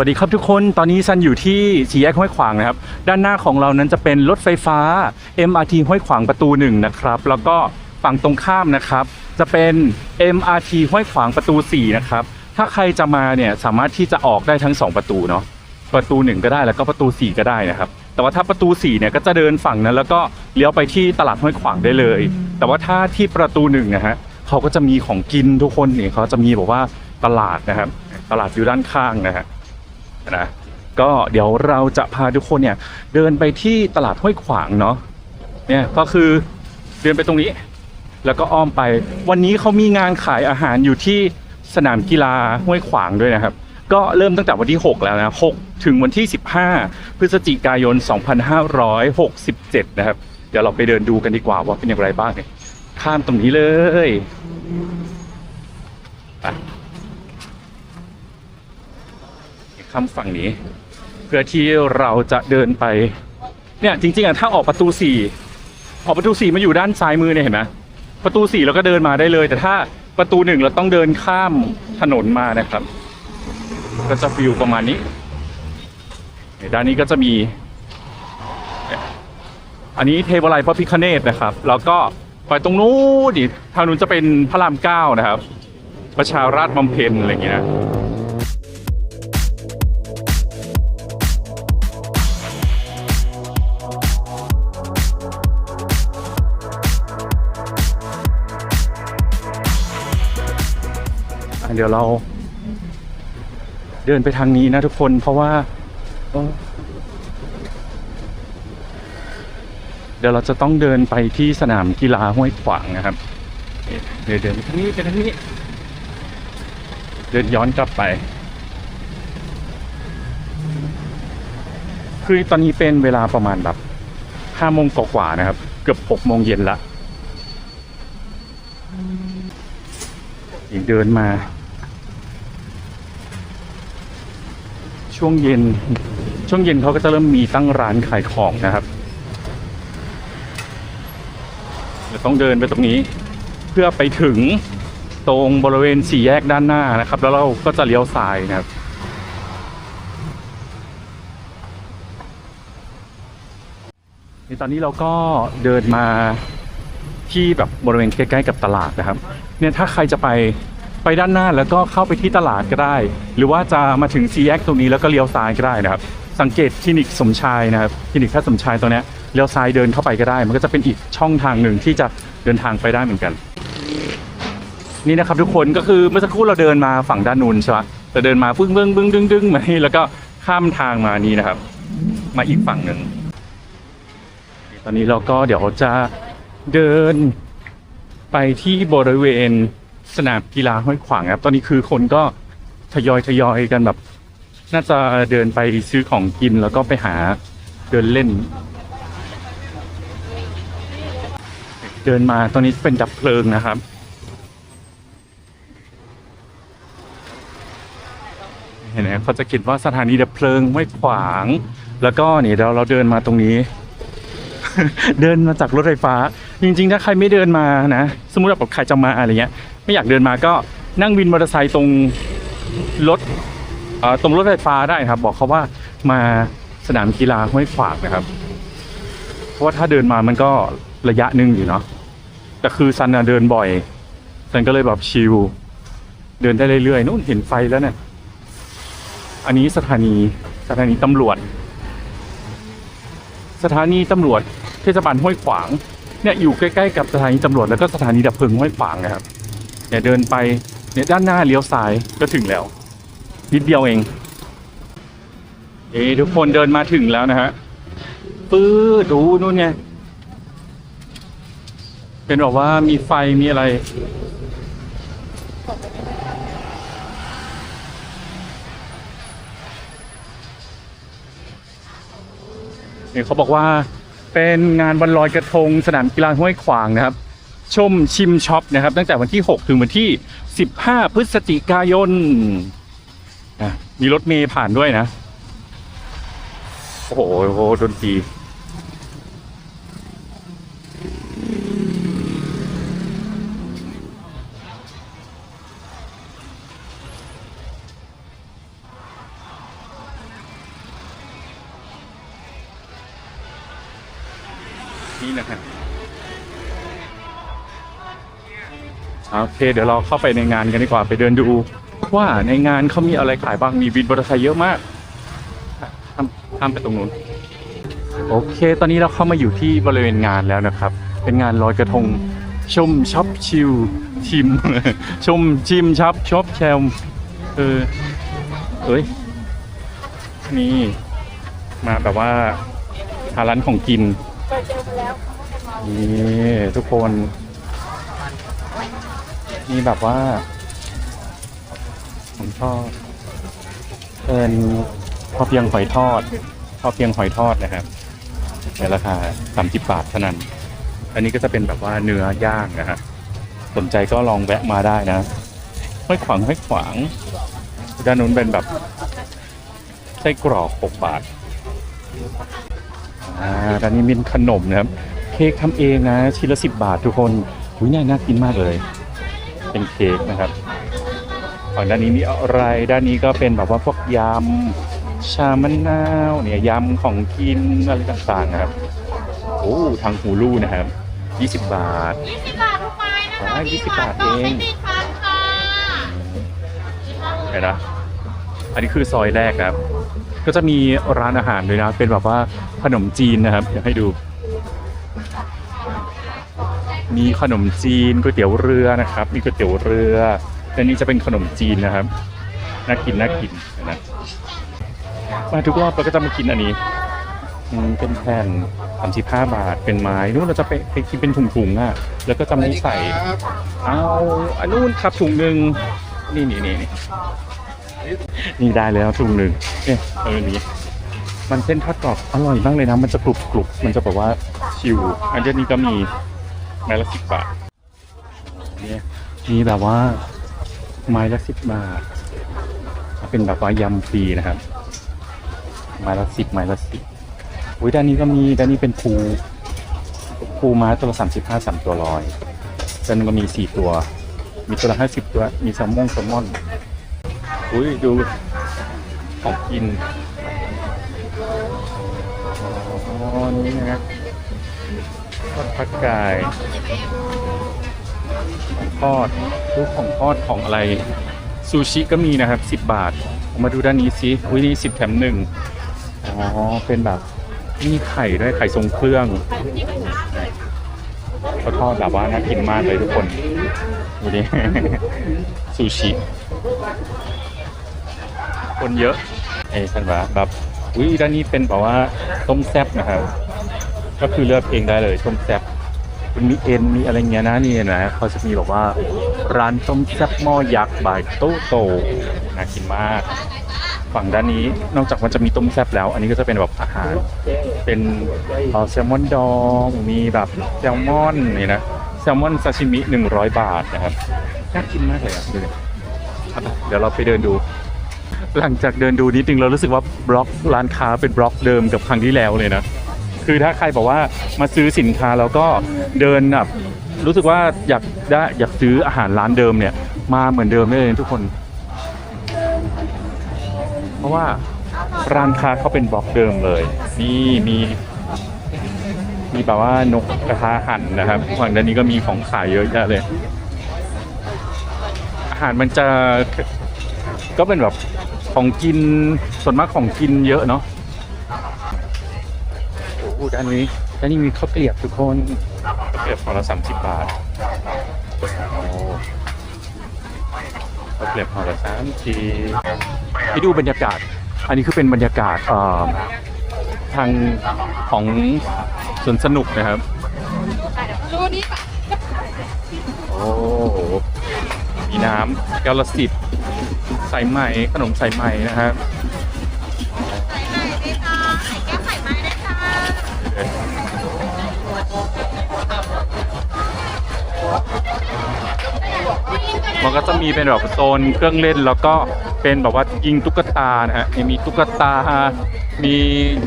สวัสดีครับทุกคน ตอนนี้ซันอยู่ที่สี่แยกห้วยขวางนะครับ ด้านหน้าของเรานั้นจะเป็นรถไฟฟ้า MRT ห้วยขวางประตูหนึ่งนะครับ แล้วก็ฝั่งตรงข้ามนะครับ จะเป็น MRT ห้วยขวางประตู 4 นะครับ ถ้าใครจะมาเนี่ยสามารถที่จะออกได้ทั้ง 2 ประตูเนาะ ประตู 1 ก็ได้แล้วก็ประตู 4 ก็ได้นะครับ แต่ว่าถ้าประตู4เนี่ยก็จะเดินฝั่งนั้น แล้วก็เลี้ยวไปที่ตลาดห้วยขวางได้เลย แต่ว่าถ้าที่ประตู1นะฮะเขาก็จะมีของกินทุกคนเนี่ยเขาจะมีบอกว่าตลาดนะครับ ตลาดอยู่ด้านข้างนะฮะ นะก็เดี๋ยวเราจะพาทุกคนเนี่ยเดินไปที่ตลาดห้วยขวางเนาะเนี่ยก็คือเดินไปตรงนี้ แล้วก็อ้อมไป วันนี้เขามีงานขายอาหารอยู่ที่สนามกีฬาห้วยขวางด้วยนะครับ ก็เริ่มตั้งแต่วันที่ 6 แล้วนะ6ถึงวันที่ 15 พฤศจิกายน 2567 นะครับ เดี๋ยวเราไปเดินดูกันดีกว่าว่าเป็นอย่างไรบ้างเนี่ยข้ามตรงนี้เลยไป ข้ามฝั่งนี้ เพื่อที่เราจะเดินไป เนี่ยจริงๆอะถ้าออกประตูสี่ออกประตูสี่มันอยู่ด้านซ้ายมือเนี่ยเห็นไหมประตูสี่เราก็เดินมาได้เลย แต่ถ้าประตูหนึ่งเราต้องเดินข้ามถนนมานะครับ ก็จะฟิลประมาณนี้ด้านนี้ก็จะมี อันนี้เทวไลยพระพิคเนตนะครับ แล้วก็ไปตรงนู้นดิทางนู้นจะเป็นพระรามเก้านะครับ ประชาราชบำเพ็ญอะไรอย่างเงี้ยนะ เดี๋ยวเรา เดินไปทางนี้นะทุกคนเพราะว่าเออเดี๋ยวเราจะต้องเดินไปที่สนามกีฬาห้วยขวางนะครับ เดี๋ยวเดินไปทางนี้ไปทางนี้ เดินย้อนกลับไป คือตอนนี้เป็นเวลาประมาณแบบห้าโมงกว่าๆนะครับ เกือบหกโมงเย็นละอีกเดินมา ช่วงเย็น ช่วงเย็นเขาก็จะเริ่มมีตั้งร้านขายของนะครับเราต้องเดินไปตรงนี้เพื่อไปถึงตรงบริเวณสี่แยกด้านหน้านะครับ แล้วเราก็จะเลี้ยวซ้ายนะครับในตอนนี้เราก็เดินมาที่แบบบริเวณใกล้ๆกับตลาดนะครับ เนี่ยถ้าใครจะไป ไปด้านหน้าแล้วก็เข้าไปที่ตลาดก็ได้ หรือว่าจะมาถึงซีแยกตรงนี้แล้วก็เลี้ยวซ้ายก็ได้นะครับ สังเกตคลินิกสมชายนะครับคลินิกแพทย์สมชายตรงนี้เลี้ยวซ้ายเดินเข้าไปก็ได้ มันก็จะเป็นอีกช่องทางหนึ่งที่จะเดินทางไปได้เหมือนกัน นี่นะครับทุกคนก็คือเมื่อสักครู่เราเดินมาฝั่งด้านนู้นใช่ไหมแต่เดินมาฟึ้งเบิ้งบึ้งดึงดึงมานี่แล้วก็ข้ามทางมานี่นะครับ มาอีกฝั่งหนึ่งตอนนี้เราก็เดี๋ยวจะเดินไปที่บริเวณ สนามกีฬาห้วยขวางครับ ตอนนี้คือคนก็ทยอยทยอยกันแบบ น่าจะเดินไปซื้อของกินแล้วก็ไปหาเดินเล่น เดินมาตอนนี้เป็นดับเพลิงนะครับเห็นไหมเขาจะเขียนว่าสถานีดับเพลิงห้วยขวาง แล้วก็นี่เราเราเดินมาตรงนี้ เดินมาจากรถไฟฟ้า จริง ๆ ถ้าใครไม่เดินมานะ สมมติแบบใครจะมาอะไรเงี้ย ไม่อยากเดินมาก็นั่งวินมอเตอร์ไซค์ตรงรถตรงรถไฟฟ้าได้ครับ บอกเขาว่ามาสนามกีฬาห้วยขวางนะครับ เพราะว่าถ้าเดินมามันก็ระยะหนึ่งอยู่เนาะแต่คือซันเดินบ่อยซันก็เลยแบบชิลเดินได้เรื่อยๆนู่นเห็นไฟแล้วเนี่ยอันนี้สถานีสถานีตำรวจ สถานีตำรวจเทศบาลห้วยขวางเนี่ยอยู่ใกล้ๆกับสถานีตำรวจแล้วก็สถานีดับเพลิงห้วยขวางนะครับ เนี่ยเดินไปเนี่ยด้านหน้าเลี้ยวซ้ายก็ถึงแล้ว นิดเดียวเอง เอ้ทุกคนเดินมาถึงแล้วนะฮะปื้อดูนู่นไงเป็นแบบว่ามีไฟมีอะไร เนี่ยเขาบอกว่าเป็นงานวันลอยกระทงสนามกีฬาห้วยขวางนะครับ ชมชิมช็อปนะครับ ตั้งแต่วันที่ 6 ถึงวันที่ 15 พฤศจิกายนนะมีรถเมย์ผ่านด้วยนะ โอ้โหโอ้โหดนตรี โอเค เดี๋ยวเราเข้าไปในงานกันดีกว่าไปเดินดู ว่าในงานเขามีอะไรขายบ้างมีวินมอเตอร์ไซค์เยอะมากข้ามข้ามไปตรงนู้นโอเค ตอนนี้เราเข้ามาอยู่ที่บริเวณงานแล้วนะครับ เป็นงานลอยกระทงชมช็อปชิลชิม ชมชิมช็อปช็อปแชมเออเอ้ยนี่มาแบบว่าหาร้านของกินนี่ทุกคน นี่แบบว่า ผมชอบเป็นพอเพียงหอยทอด พอเพียงหอยทอดนะครับในราคา30บบาทเท่านั้น อันนี้ก็จะเป็นแบบว่าเนื้อย่างนะฮะสนใจก็ลองแวะมาได้นะห้อยขวางห้อยขวางด้านนู้นเป็นแบบไส้กรอก6บาทอ่าด้านนี้มีขนมนะครับ เค้กทำเองนะชิ้นละสิบบาททุกคนอุ้ยน่น่ากินมากเลย เป็นเค้กนะครับฝั่งด้านนี้มีอะไรด้านนี้ก็เป็นแบบว่าพวกยำชามะนาวเนี่ยยำของกินอะไรต่างๆนะครับโอ้ทางหูลู่นะครับ 20 บาท 20 บาททุกไม้นะคะอ่า20 บาทเองไม่ติดฟันค่ะเห็นนะอันนี้คือซอยแรกนะครับ ก็จะมีร้านอาหารด้วยนะ เป็นแบบว่าขนมจีนนะครับอยากให้ดู มีขนมจีนก๋วยเตี๋ยวเรือนะครับ มีก๋วยเตี๋ยวเรือและนี่จะเป็นขนมจีนนะครับน่ากินน่ากินนะมาทุกรอบเราก็จะมากินอันนี้อืมเป็นแผ่นสามสิบห้าบาทเป็นไม้นู้นเราจะไปไปกินเป็นถุงๆอะแล้วก็จะไม่ใส่เอาอันนู้นครับถุงหนึ่งนี่นี่นี่นี่นี่ได้แล้วถุงหนึ่งเนี่ยเอาอันนี้มันเส้นทอดกรอบอร่อยมากเลยนะ มันจะกรุบกรุบมันจะแบบว่าชิวอันนี้ก็มี ไม้ละสิบบาทเนี่ยมีแบบว่าไม้ละสิบบาท เป็นแบบว่ายำฟรีนะครับ ไม้ละสิบไม้ละสิบอุ้ยด้านนี้ก็มีด้านนี้เป็นปูปูม้าตัวละสามสิบห้าสามตัวร้อยด้านนึงก็มีสี่ตัว มีตัวละห้าสิบตัว มีแซลมอนแซลมอนอุ้ยดูของกิน อ๋อ นี่นะครับ ทอดผัดกายของทอดรูปของทอดของอะไร ซูชิก็มีนะครับ 10 บาท มาดูด้านนี้สิอุ้ยนี่สิบแถมหนึ่งอ๋อ เป็นแบบมีไข่ด้วยไข่ทรงเครื่องเขาทอดแบบว่าน่ากินมากเลยทุกคนดูดิซูชิคนเยอะ เอ้ฉันว่าแบบอุ้ยด้านนี้เป็นแบบว่าต้มแซ่บนะครับ ก็คือเลือกเองได้เลยต้มแซ่บมันมีเอ็นมีอะไรเงี้ยนะนี่นะเขาจะมีแบบว่าร้านต้มแซ่บหม้อยักษ์บายโตโตน่ากินมาก ฝั่งด้านนี้นอกจากมันจะมีต้มแซ่บแล้ว อันนี้ก็จะเป็นแบบอาหาร เป็นแซลมอนดองมีแบบแซลมอนนี่นะแซลมอนซาชิมิหนึ่งร้อยบาทนะครับน่ากินมากเลยอะดูดิเอาไปเดี๋ยวเราไปเดินดู หลังจากเดินดูนิดนึงเรารู้สึกว่าบล็อกร้านค้าเป็นบล็อกเดิมกับครั้งที่แล้วเลยนะ คือถ้าใครบอกว่ามาซื้อสินค้าแล้วก็เดินแบบรู้สึกว่าอยากได้อยากซื้ออาหารร้านเดิมเนี่ย มาเหมือนเดิมได้เลยทุกคน เพราะว่าร้านค้าเขาเป็นบล็อกเดิมเลย นี่มี มีแบบว่านกกระทะหั่นนะครับฝั่งด้านนี้ก็มีของขายเยอะแยะเลย อาหารมันจะก็เป็นแบบของกินส่วนมากของกินเยอะเนาะ ด้านนี้ด้านนี้มีข้าวเกลียบทุกคนข้าวเกลียบพอละสามสิบบาทโอ้ข้าวเกลียบพอละสามสิบให้ดูบรรยากาศ อันนี้คือเป็นบรรยากาศเอ่อทางของสวนสนุกนะครับดูนี่ปะโอ้โหมีน้ำแก้วละสิบใส่ไหมขนมใส่ไหมนะครับ มันก็จะมีเป็นแบบโซนเครื่องเล่นแล้วก็เป็นแบบว่ายิงตุ๊กตานะฮะมีตุ๊กตา มี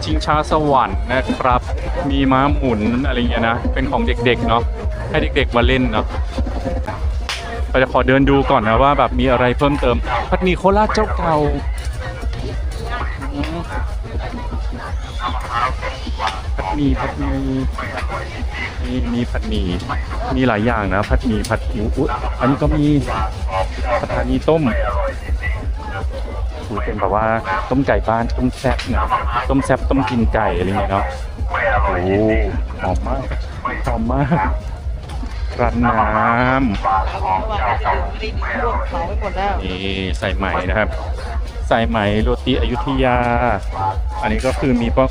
ชิงช้าสวรรค์นะครับ มีม้าหมุนอะไรเงี้ยนะ เป็นของเด็กๆเนาะ ให้เด็กๆมาเล่นเนาะเราจะขอเดินดูก่อนนะว่าแบบมีอะไรเพิ่มเติม พัดมีโคราชเจ้าเก่าพัดมีมีผัดมี มีมีผัดหมี่มีหลายอย่างนะผัดหมี่ผัดหมูอุ๊ยอันนี้ก็มีสถานีต้มอุ๊ยเป็นแบบว่าต้มไก่บ้านต้มแซ่บนะต้มแซ่บต้มกินไก่อะไรเงี้ยเนาะโอ้หอมมากหอมมากร้านน้รวมเขาไปหมดแล้วำนี่ใส่ไหมนะครับ ใส่ไหมโรตีอยุธยา อันนี้ก็คือมีพวก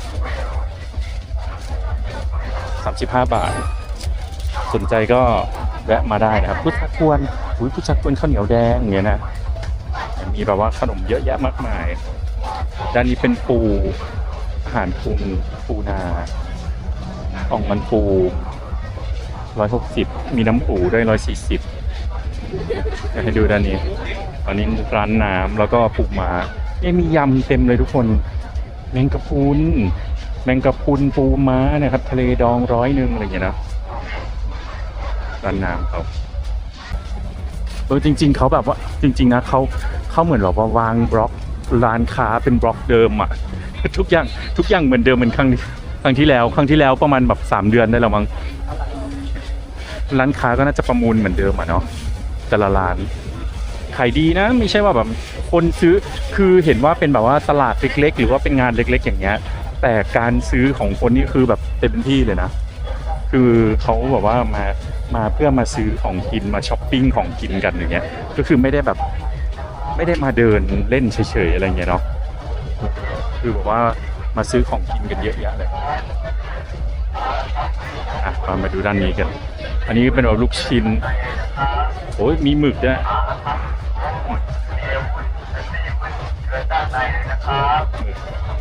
35 บาท สนใจก็แวะมาได้นะครับ พุทธกวนอุ้ยพุทธกวนข้าวเหนียวแดงอย่างเงี้ยนะมีแบบว่าขนมเยอะแยะมากมาย ด้านนี้เป็นปูอาหารปรุงปูนาอ่องมันปูร้อยหกสิบมีน้ำปูด้วยร้อยสี่สิบให้ดูด้านนี้ ตอนนี้ร้านน้ำแล้วก็ปูมาเอ๊มียำเต็มเลยทุกคน แมงกะพรุน แมงกะพรุนปูม้านะครับ ทะเลดองร้อยหนึ่งอะไรอย่างเงี้ยนะร้านน้ำเขาเออจริง ๆเขาแบบว่าจริง ๆ นะเขาเขาเหมือนแบบว่าวางบล็อกร้านค้าเป็นบล็อกเดิมอะทุกอย่างทุกอย่างเหมือนเดิมเหมือนครั้งที่ครั้งที่แล้ว ครั้งที่แล้วประมาณแบบสามเดือนได้แล้วมั้งร้านค้าก็น่าจะประมูลเหมือนเดิมอะเนาะแต่ละร้านขายดีนะ ไม่ใช่ว่าแบบคนซื้อคือเห็นว่าเป็นแบบว่าตลาดเล็กๆ หรือว่าเป็นงานเล็ก ๆ อย่างเงี้ย แต่การซื้อของคนนี่คือแบบเต็มที่เลยนะ คือเขาแบบว่ามามาเพื่อมาซื้อของกินมาช้อปปิ้งของกินกันอย่างเงี้ยก็คือไม่ได้แบบไม่ได้มาเดินเล่นเฉยๆอะไรเงี้ยเนาะคือแบบว่ามาซื้อของกินกันเยอะแยะเลยอะมาดูด้านนี้กัน อันนี้เป็นแบบลูกชิ้นโอ้ยมีหมึกด้วย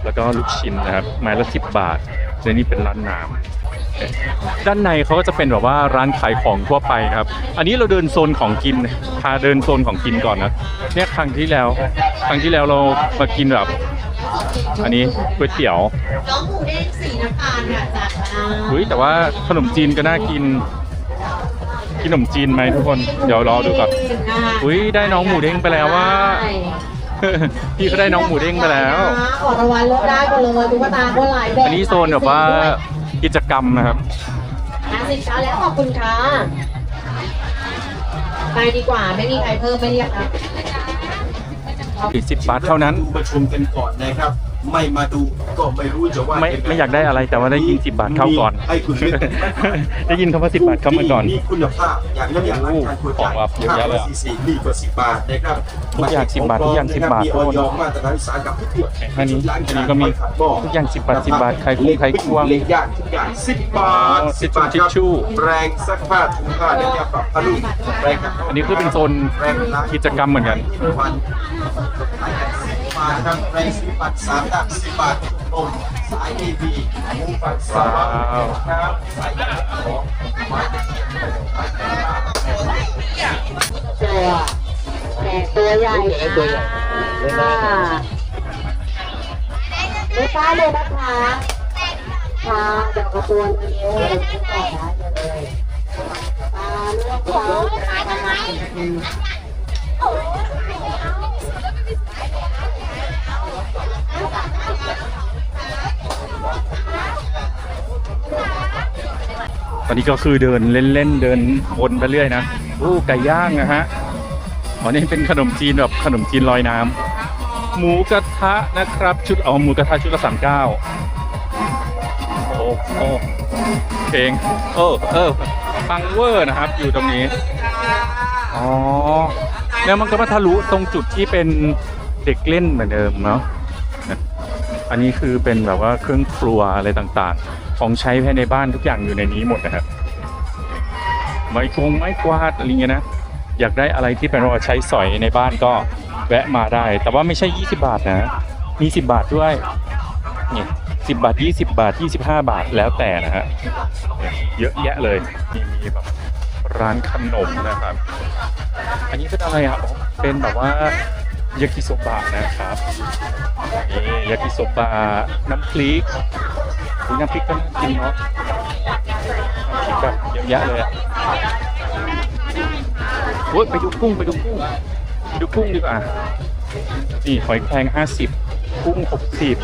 แล้วก็ลูกชิ้นนะครับไม้ละสิบบาทและนี่เป็นร้านน้ำด้านในเขาก็จะเป็นแบบว่าร้านขายของทั่วไปนะครับ อันนี้เราเดินโซนของกินพาเดินโซนของกินก่อนนะเนี่ยครั้งที่แล้ว ครั้งที่แล้วเรามากินแบบอันนี้ก๋วยเตี๋ยวน้องหมูเด้งสีน้ำตาลเนี่ยจัดมาอุ้ยแต่ว่าขนมจีนก็น่ากินกินขนมจีนไหมทุกคน เดี๋ยวรอดูก่อนอุ้ยได้น้องหมูเด้งไปแล้วว่า พี่ก็ได้น้องหมูเด้งไปแล้วขอรางวัลเลือกได้คนละวันตุ๊กตาคนหลายแบบอันนี้โซนแบบว่ากิจกรรมนะครับห้าสิบค่ะแล้วขอบคุณค่ะ ไปดีกว่าไม่มีใครเพิ่มไม่เรียกครับ40บาทเท่านั้นประชุมกันก่อนนะครับ ไม่มาดูก็ไม่รู้จะว่าไม่งงไม่อยากได้อะไรแต่ว่าได้ยิน10บาทเข้าก่อน ให้คุณเลือกได้ยินคำว่า10บาทเข้ามาก่อน มีคุณภาพอย่างนั้นอย่างนั้นการควรของแบบเยอะแยะเลยอะซีซีดีกว่า10บาทนะครับทุกอย่าง10บาททุกอย่าง10บาท มีออยมาตรฐานอุตสาหกรรมทุกตัวอันนี้อันนี้ก็มีทุกอย่าง10บาท10บาทไข่กุ้งไข่ควงเล็กย่างทุกอย่าง10บาทอ๋อ10บาททิชชู่ครับแรงซักผ้าถุงผ้าเนี่ยปรับผ้านุ่มแรงครับอันนี้คือเป็นโซนกิจกรรมเหมือนกัน วันขายกันสิบบาทครับแรสิบบาทสามดับสิบบาทอมสายเอบีมูฝันสามครับสายของไม้ตัวแต่ตัวใหญ่ตัวใหญ่ไม่ใช่เลยนะคะค่ะเดี๋ยวกระตัวนี้เลยไม่ต่อนะเดี๋ยวเลยปลาเลือกฟ้า ตอนนี้ก็คือเดินเล่นๆเดินวนไปเรื่อยนะโอ้ไก่ย่างนะฮะอ๋อนี่เป็นขนมจีนแบบขนมจีนลอยน้ำหมูกระทะนะครับ ชุดอ๋อหมูกระทะชุดละสามเก้าโอ้โอ้เพลงเออเออฟังเวอร์นะครับ อยู่ตรงนี้ อ๋อ แล้วมันก็มาทะลุตรงจุดที่เป็นเด็กเล่นเหมือนเดิมเนาะ อันนี้คือเป็นแบบว่าเครื่องครัวอะไรต่างๆ ของใช้ภายในบ้านทุกอย่างอยู่ในนี้หมดนะครับไม้กงไม้กวาดอะไรเงี้ยนะ อยากได้อะไรที่เป็นว่าใช้สอยในบ้านก็แวะมาได้ แต่ว่าไม่ใช่ 20 บาทนะมี 10 บาทด้วยนี่10 บาท 20 บาท 25 บาทแล้วแต่นะฮะเยอะแยะเลยมีมีแบบร้านขนมนะครับ อันนี้เป็นอะไรอะเป็นแบบว่า ยากิโซบะนะครับนี่ยากิโซบะน้ำพริกน้ำพริกก็น่ากินเนาะน้ำพริกแบบเยอะแยะเลยอะโอ้ยไปดูกุ้งไปดูกุ้งไปดูกุ้งดีกว่านี่หอยแครงห้าสิบกุ้งหกสิบ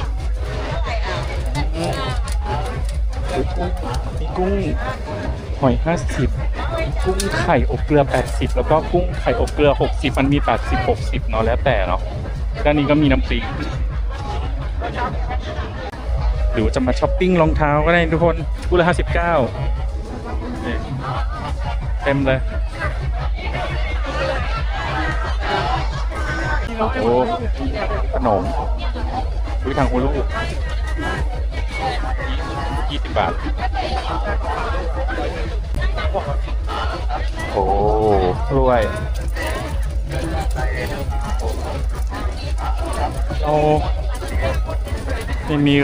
มีกุ้งหอยห้าสิบ กุ้งไข่อบเกลือแปดสิบแล้วก็กุ้งไข่อบเกลือหกสิบมันมีแปดสิบหกสิบเนาะแล้วแต่เนาะด้านนี้ก็มีน้ำพริกหรือว่าจะมาช้อปปิ้งรองเท้าก็ได้ทุกคนกุ้งละห้าสิบเก้าเต็มเลย โอ้ขนมวิทางฮูลูยี่สิบบาท โอ้กล้วยโอ้นี่มี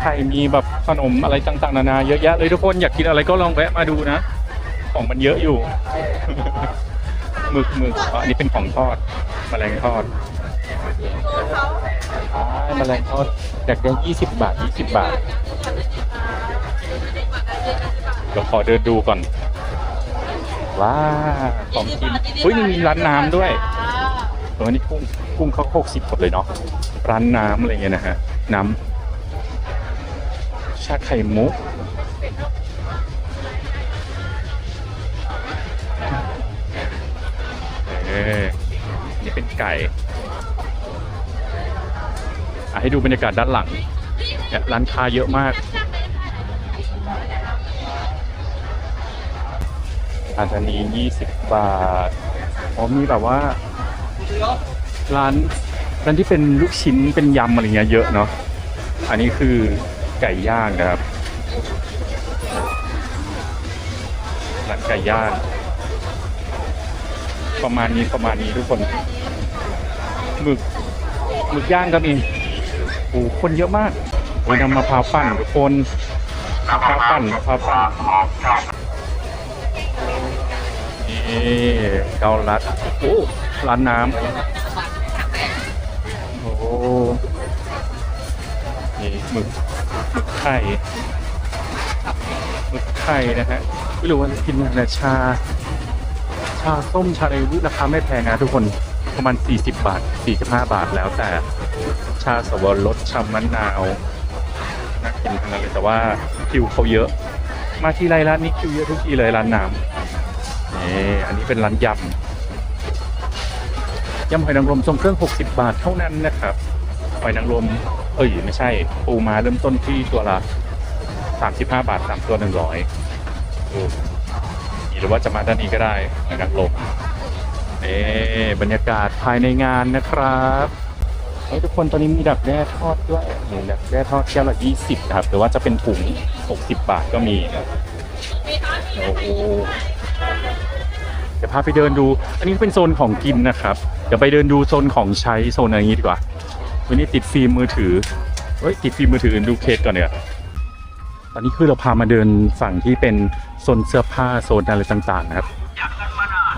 ไข่มีแบบขนมอะไรต่างๆนานาเยอะแยะเลยทุกคนอยากกินอะไรก็ลองแวะมาดูนะ ของมันเยอะอยู่ หมึกหมึกอ๋ออันนี้เป็นของทอดแมลงทอดอ่าแมลงทอดอยากได้ยี่สิบบาทยี่สิบบาทเราขอเดินดูก่อน ว้าของกินอุ้ยนี่มีร้านน้ำด้วยเออนี่กุ้งกุ้งเขาหกสิบหมดเลยเนาะร้านน้ำอะไรเงี้ยนะฮะน้ำชาไข่มุกเออนี่เป็นไก่อะให้ดูบรรยากาศด้านหลังเนี่ยร้านค้าเยอะมาก อาจารย์นี้ 20 บาทอ๋อมีแบบว่า ร้านร้านที่เป็นลูกชิ้นเป็นยำอะไรเงี้ยเยอะเนาะอันนี้คือไก่ย่างนะครับร้านไก่ย่างประมาณนี้ประมาณนี้ทุกคนหมึกหมึกย่างก็มีโอ้โหคนเยอะมากโอ้ยนำมะพร้าวปั่นทุกคนมะพร้าวปั่นมะพร้าวปั่น นี่เกาลัดโอ้ร้านน้ำโอ้นี่หมึกหมึกไข่หมึกไข่นะฮะไม่รู้ว่ากินอะไรชา ชาส้มชาอะไรราคาไม่แพงนะทุกคนประมาณ 40 บาท 45 บาทแล้วแต่ชาสวรสชามะนาวน่ากินทั้งนั้นเลยแต่ว่าคิวเขาเยอะ มาที่ไรร้านนี้คิวเยอะทุกทีเลยร้านน้ำ นี่อันนี้เป็นร้านยำยำหอยนางรมทรงเครื่อง 60 บาทเท่านั้นนะครับหอยนางรมเอ้ยไม่ใช่ ปูมาเริ่มต้นที่ตัวละ 35 บาท3ตัว 100โอ้หรือว่าจะมาด้านนี้ก็ได้นะครับลมนี่บรรยากาศภายในงานนะครับเฮ้ยทุกคนตอนนี้มีดักแด้ทอดด้วยนี่ดักแด้ทอดแก้วละ20 ครับ หรือว่าจะเป็นถุง 60 บาทก็มีโอ้ ดี๋ยวพาไปเดินดู อันนี้เป็นโซนของกินนะครับ เดี๋ยวไปเดินดูโซนของใช้โซนอะไรนี้ดีกว่า วันนี้ติดฟิล์มมือถือเฮ้ยติดฟิล์มมือถือดูเคสก่อนเนี่ยตอนนี้คือเราพามาเดินฝั่งที่เป็นโซนเสื้อผ้าโซนอะไรต่างๆนะครับ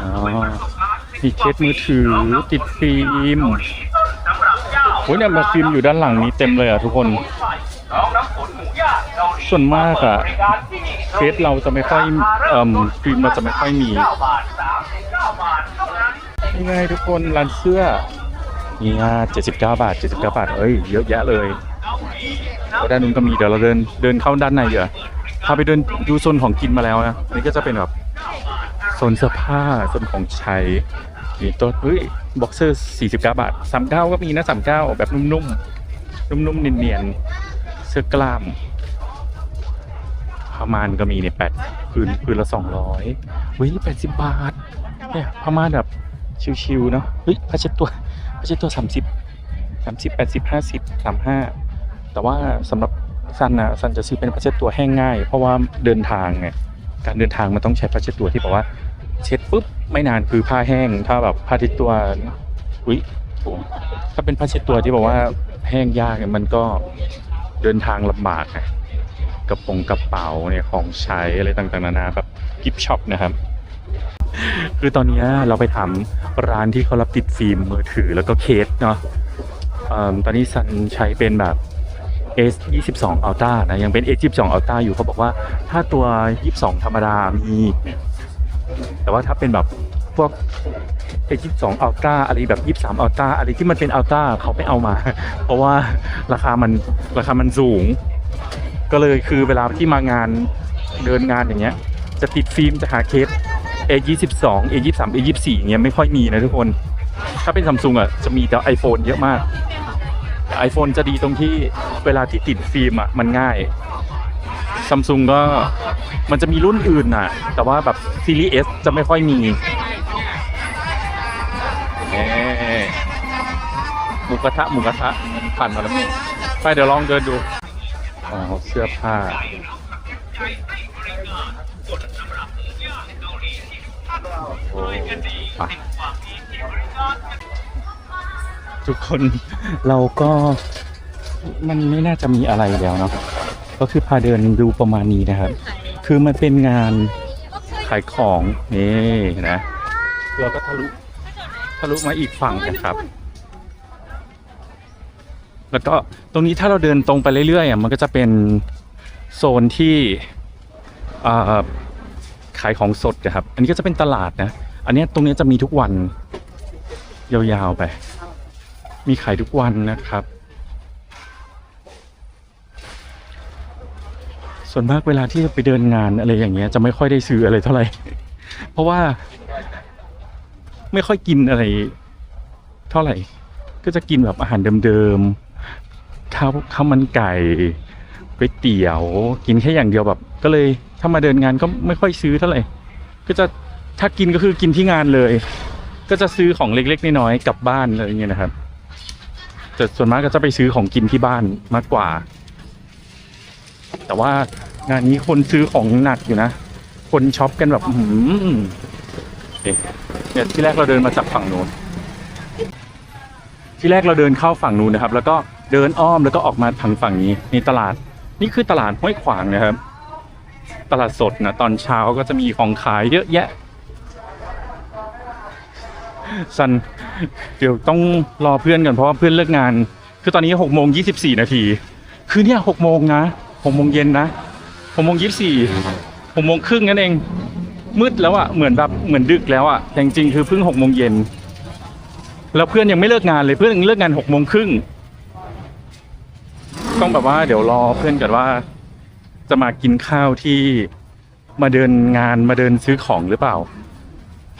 อ๋อมีเคสมือถือติดฟิล์มโอ้ยเนี่ยมาฟิล์มอยู่ด้านหลังนี้เต็มเลยอะทุกคน ส่วนมากอะเคสเราจะไม่ค่อยเอ่มฟิล์มเราจะไม่ค่อยมี นี่ไงทุกคนร้านเสื้อนี่ฮะ79บเก้าบาท79บเก้าบาท เอ้ย เยอะแยะเลยด้านนู้นก็มีเดี๋ยวเราเดินเดินเข้าด้านในเดี๋ยวพาไปเดินดูโซนของกินมาแล้วนะอันนี้ก็จะเป็นแบบโซนเสื้อผ้าโซนของใช้มีตัวเฮ้ยบ็อกเซอร์49บเก้าบาท39ก็มีนะ39แบบนุ่มๆนุ่มๆเนียนๆเสื้อกล้ามผ้าม่านก็มีเนี่ยแปดพื้นพื้นละ200เฮ้ย80บาทเนี่ยผ้าม่านแบบ ชิวๆเนาะเฮ้ยผ้าเช็ดตัวผ้าเช็ดตัว30 30 80 50 35แต่ว่าสำหรับซันนะซันจะซื้อเป็นผ้าเช็ดตัวแห้งง่าย เพราะว่าเดินทางไงการเดินทางมันต้องใช้ผ้าเช็ดตัวที่แบบว่า เช็ดปุ๊บไม่นานคือผ้าแห้ง ถ้าแบบผ้าเช็ดตัวอุ้ยโอ้ถ้าเป็นผ้าเช็ดตัวที่บอกว่าแห้งยากเนี่ยมันก็เดินทางลำบากไงกระโปรงกระเป๋าเนี่ยของใช้อะไรต่างๆนานาแบบกิฟช็อปนะครับ คือตอนนี้เราไปถามร้านที่เขารับติดฟิล์มมือถือแล้วก็เคสเนาะตอนนี้ซันใช้เป็นแบบ S 22 Ultra นะยังเป็น S 22 Ultra อยู่เขาบอกว่าถ้าตัว 22 ธรรมดามี แต่ว่าถ้าเป็นแบบพวก S 22 Ultra อะไรแบบ 23 Ultra อะไรที่มันเป็น Ultra เขาไม่เอามา เพราะว่าราคามันราคามันสูง ก็เลยคือเวลาที่มางานเดินงานอย่างเงี้ย จะติดฟิล์มจะหาเคส A22 A23 A24 อย่างเงี้ยไม่ค่อยมีนะทุกคน ถ้าเป็นซัมซุงอะจะมีแต่ iPhone เยอะมากไอโฟนจะดีตรงที่เวลาที่ติดฟิล์มอะมันง่ายซัมซุงก็มันจะมีรุ่นอื่นน่ะ แต่ว่าแบบซีรีส์ S จะไม่ค่อยมีเอ๊ะหมูกระทะหมูกระทะผ่านมาแล้วไปเดี๋ยวลองเดินดูอ๋อเสื้อผ้า ไปทุกคนเราก็มันไม่น่าจะมีอะไรแล้วเนาะก็คือพาเดินดูประมาณนี้นะครับ คือมันเป็นงานขายของนี่นะเราก็ทะลุทะลุมาอีกฝั่งนะครับ แล้วก็ตรงนี้ถ้าเราเดินตรงไปเรื่อยๆอะมันก็จะเป็นโซนที่ขายของสดนะครับ อันนี้ก็จะเป็นตลาดนะ อันนี้ตรงนี้จะมีทุกวัน ยาวๆไป มีขายทุกวันนะครับ ส่วนมากเวลาที่ไปเดินงานอะไรอย่างเงี้ยจะไม่ค่อยได้ซื้ออะไรเท่าไหร่ เพราะว่า ไม่ค่อยกินอะไร เท่าไหร่ ก็จะกินแบบอาหารเดิมๆข้าวข้าวมันไก่ก๋วยเตี๋ยว กินแค่อย่างเดียวแบบ ก็เลยถ้ามาเดินงานก็ไม่ค่อยซื้อเท่าไหร่ ก็จะ ถ้ากินก็คือกินที่งานเลย ก็จะซื้อของเล็กๆน้อยๆกลับบ้านอะไรอย่างเงี้ยนะครับแต่ส่วนมากก็จะไปซื้อของกินที่บ้านมากกว่า แต่ว่างานนี้คนซื้อของหนักอยู่นะ คนช็อปกันแบบหือเนี่ยเนี่ยที่แรกเราเดินมาจากฝั่งโน้นที่แรกเราเดินเข้าฝั่งนู้นนะครับ แล้วก็เดินอ้อมแล้วก็ออกมาทางฝั่งนี้นี่ตลาด นี่คือตลาดห้วยขวางนะครับ ตลาดสดนะตอนเช้าก็จะมีของขายเยอะแยะ สันเดี๋ยวต้องรอเพื่อนกันเพราะว่าเพื่อนเลิกงาน คือตอนนี้หกโมงยี่สิบสี่นาทีคือเนี่ยหกโมงนะหกโมงเย็นนะหกโมงยี่สิบสี่หกโมงครึ่งนั่นเอง มืดแล้วอะ่ะเหมือนแบบเหมือนดึกแล้วอะ่ะแต่จริงๆคือเพิ่งหกโมงเย็นแล้วเพื่อนยังไม่เลิกงานเลยเพื่อนยังเลิกงานหกโมงครึ่งต้องแบบว่าเดี๋ยวรอเพื่อนก่อนว่า จะมากินข้าวที่มาเดินงานมาเดินซื้อของหรือเปล่า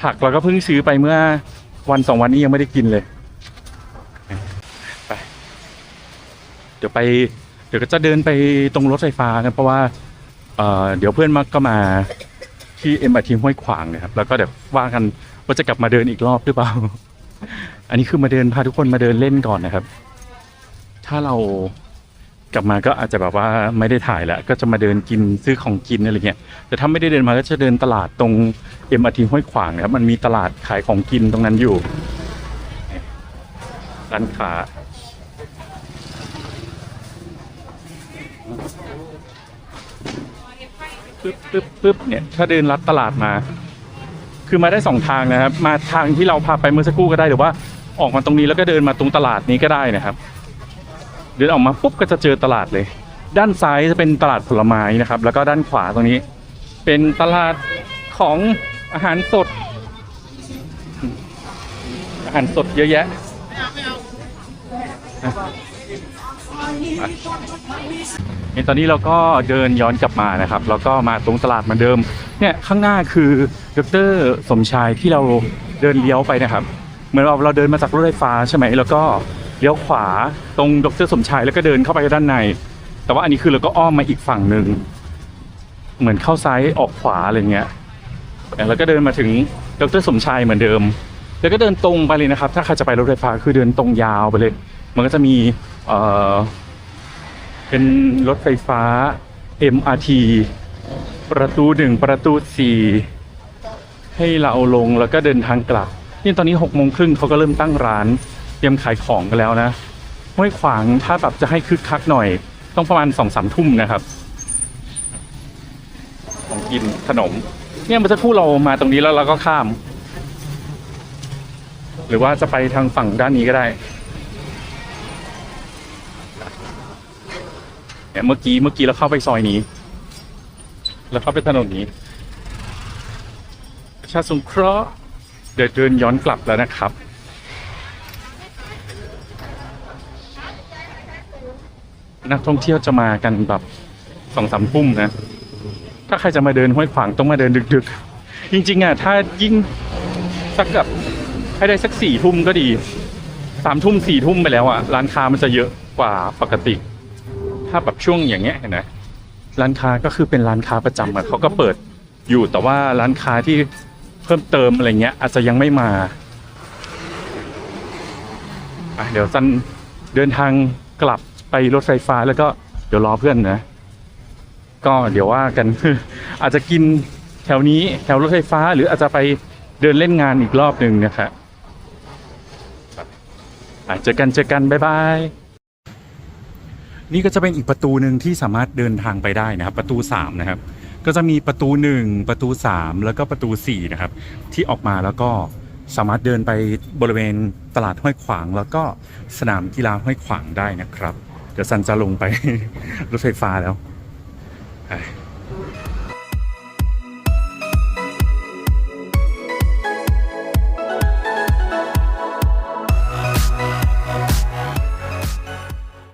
ผักเราก็เพิ่งซื้อไปเมื่อ วันสองวันนี้ยังไม่ได้กินเลยไปเดี๋ยวไป เดี๋ยวก็จะเดินไปตรงรถไฟฟ้ากันเพราะว่าเอ่อเดี๋ยวเพื่อนมักก็มาที่เอ็มอาทีห้วยขวางนะครับ แล้วก็เดี๋ยวว่ากันว่าจะกลับมาเดินอีกรอบหรือเปล่า อันนี้คือมาเดินพาทุกคนมาเดินเล่นก่อนนะครับ ถ้าเรา กลับมาก็อาจจะแบบว่าไม่ได้ถ่ายแล้ว ก็จะมาเดินกินซื้อของกินอะไรเงี้ยแต่ถ้าไม่ได้เดินมาก็จะเดินตลาดตรงเอ็มอาร์ทีห้วยขวางนะครับมันมีตลาดขายของกินตรงนั้นอยู่ร้านค้าปึ๊บปึ๊บปึ๊บเนี่ยถ้าเดินลัดตลาดมา คือมาได้สองทางนะครับ มาทางที่เราพาไปเมื่อสักครู่ก็ได้หรือว่าออกมาตรงนี้แล้วก็เดินมาตรงตลาดนี้ก็ได้นะครับ เดินออกมาปุ๊บก็จะเจอตลาดเลย ด้านซ้ายจะเป็นตลาดผลไม้นะครับ แล้วก็ด้านขวาตรงนี้ เป็นตลาดของอาหารสด อาหารสดเยอะแยะอะไปนี่ตอนนี้เราก็เดินย้อนกลับมานะครับ แล้วก็มาตรงตลาดเหมือนเดิม เนี่ยข้างหน้าคือดรสมชายที่เราเดินเลี้ยวไปนะครับ เหมือนเราเราเดินมาจากรถไฟฟ้าใช่ไหมแล้วก็ เลี้ยวขวาตรงดรสมชายแล้วก็เดินเข้าไปด้านใน แต่ว่าอันนี้คือเราก็อ้อมมาอีกฝั่งหนึ่งเหมือนเข้าซ้ายออกขวาอะไรเงี้ยแล้วก็เดินมาถึงดรสมชายเหมือนเดิม แล้วก็เดินตรงไปเลยนะครับ ถ้าใครจะไปรถไฟฟ้าคือเดินตรงยาวไปเลย มันก็จะมีเอ่อเป็นรถไฟฟ้า MRT ประตูหนึ่งประตูสี่ให้เราลงแล้วก็เดินทางกลับนี่ตอนนี้หกโมงครึ่งเขาก็เริ่มตั้งร้าน รียมขายของกันแล้วนะห้วยขวางถ้าแบบจะให้คึกคักหน่อย ต้องประมาณสองสามทุ่มนะครับ ของกินขนม เนี่ยเมื่อสักครู่เรามาตรงนี้แล้วเราก็ข้าม หรือว่าจะไปทางฝั่งด้านนี้ก็ได้เนี่ยเมื่อกี้เมื่อกี้เราเข้าไปซอยนี้ แล้วเข้าไปถนนนี้ประชาสงเคราะห์เดี๋ยวเดินย้อนกลับแล้วนะครับ นักท่องเที่ยวจะมากันแบบสองสามทุ่มนะ ถ้าใครจะมาเดินห้วยขวางต้องมาเดินดึกๆ จริงๆอะถ้ายิ่งสักกับให้ได้สักสี่ทุ่มก็ดีสามทุ่มสี่ทุ่มไปแล้วอะร้านค้ามันจะเยอะกว่าปกติ ถ้าแบบช่วงอย่างเงี้ยเห็นไหมร้านค้าก็คือเป็นร้านค้าประจำอะเขาก็เปิดอยู่แต่ว่าร้านค้าที่เพิ่มเติมอะไรเงี้ย อาจจะยังไม่มาอะเดี๋ยวซันเดินทางกลับ ไปรถไฟฟ้าแล้วก็เดี๋ยวรอเพื่อนนะ ก็เดี๋ยวว่ากัน อาจจะกินแถวนี้แถวรถไฟฟ้า หรืออาจจะไปเดินเล่นงานอีกรอบหนึ่งนะครับอะเจอกันเจอกันบ๊ายบายนี่ก็จะเป็นอีกประตูหนึ่งที่สามารถเดินทางไปได้นะครับ ประตู 3 นะครับ ก็จะมีประตู 1 ประตู 3 แล้วก็ประตู 4 นะครับ ที่ออกมาแล้วก็สามารถเดินไปบริเวณตลาดห้วยขวาง แล้วก็สนามกีฬาห้วยขวางได้นะครับ เดี๋ยวซันจะลงไป รถไฟฟ้าแล้ว